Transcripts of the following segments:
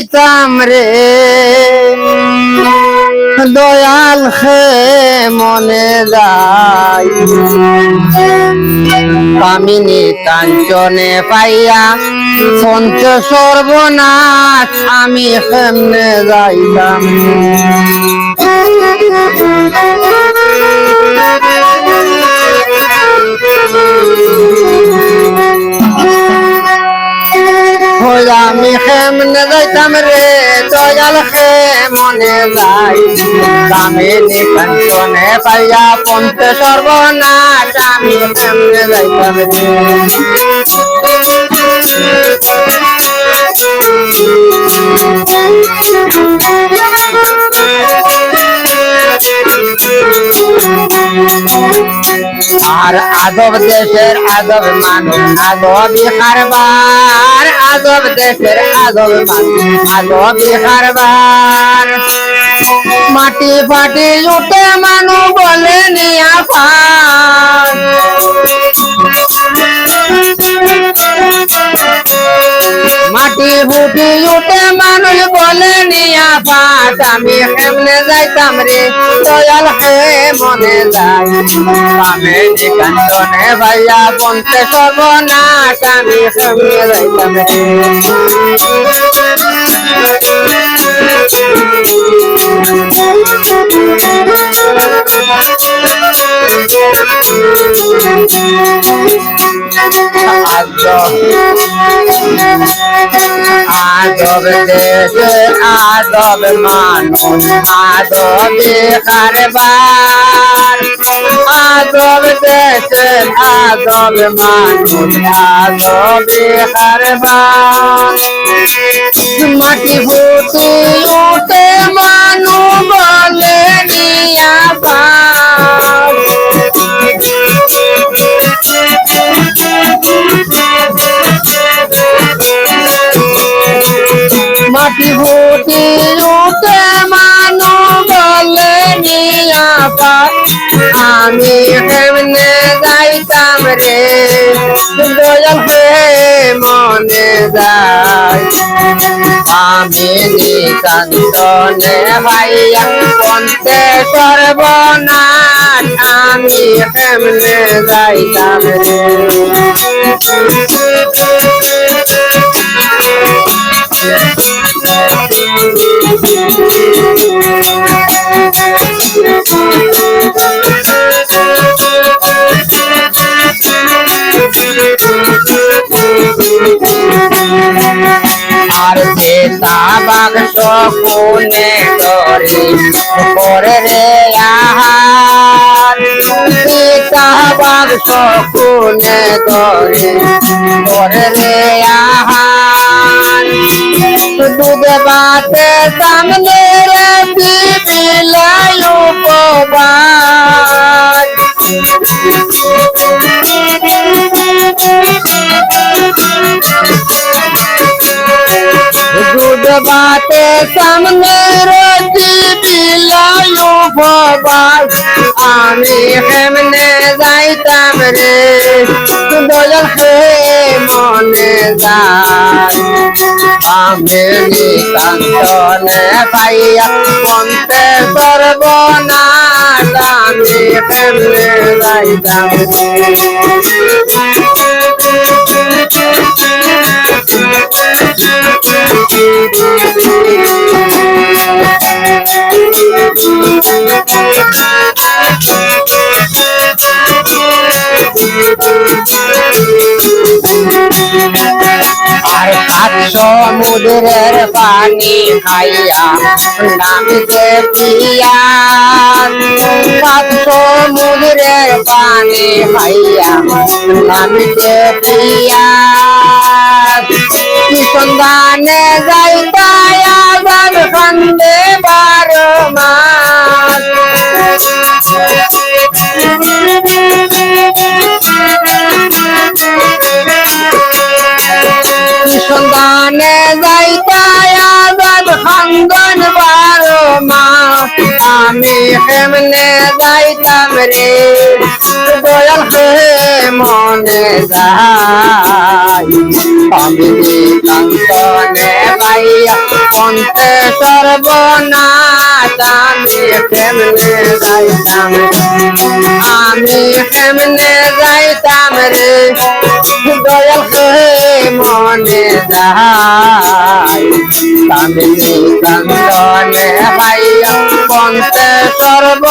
যাইতাম রে। দয়াল খে মনে যাই। কামিনী কাঞ্চনে পাইয়া সন্ত সর্বনাথ আমি হেমনে যাইতাম। রে দয়াল হে মনে যাই কামিনী কাঞ্চনে পাইয়া পঞ্চ সর্বনাশ আমি কেমনে যাইতাম রে আর আদব দেশের আদব মানুষ, আদবি কারবার, আদব দেশের আদব মানুষ, আদবি কারবার। মাটি ফাটি উঠে মানু বলে মাটি ফুটি উঠে মানুষ বলে নিয়া পাট আমি কেমনে যাইতাম রে? দয়াল হে মনে যাই আমি নিকান্তনে ভাইয়া বনতে সর্বনাশ, আমি আদব দেশে আদব মানুষ আদবে কারবার আদব দেশে আদব মানুষ আদবে কারবার মাটি ফুটি উঠে মানু বলে নিয়া পার আমি কেমনে যাইতাম রে, দয়াল হে মনে যাই। আমি নিকান্তনে ভাইয়া পন্তে সর্বনাশ আমি কেমনে যাইতাম রে। কোনে ডরে করে রে আহার। বাক্স কোনে ডরে করে রে আহার। দুধ বাতে সামনে রে বিলাই উপবাস। বাতে সামনে রতি বিলায়ু ভবাস আমি কেমনে যাইতাম রে দয়াল হে মনে যাই। আমি নিকান্তনে পাইয়া মন্তে সর্বনাশ। আমি কেমনে যাইতাম আর পানি খাইয়া নামিতে পিয়া। সাত সমুদ্রের পানি খাইয়া নামিতে পিয়া। সন্ধানে যাইতায়া রে দয়াল হে মনে যাই। আমি কান্তনে ভাইয়া পন্থে সর্বনাশ। আমি কেমনে যাইতাম আমি কেমনে যাইতাম রে? দয়াল হে মনে যাই। আমি কান্দনে ভাইয়া পন্থে সর্বনাশ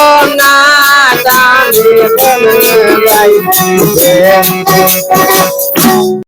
কেমনে যাইতাম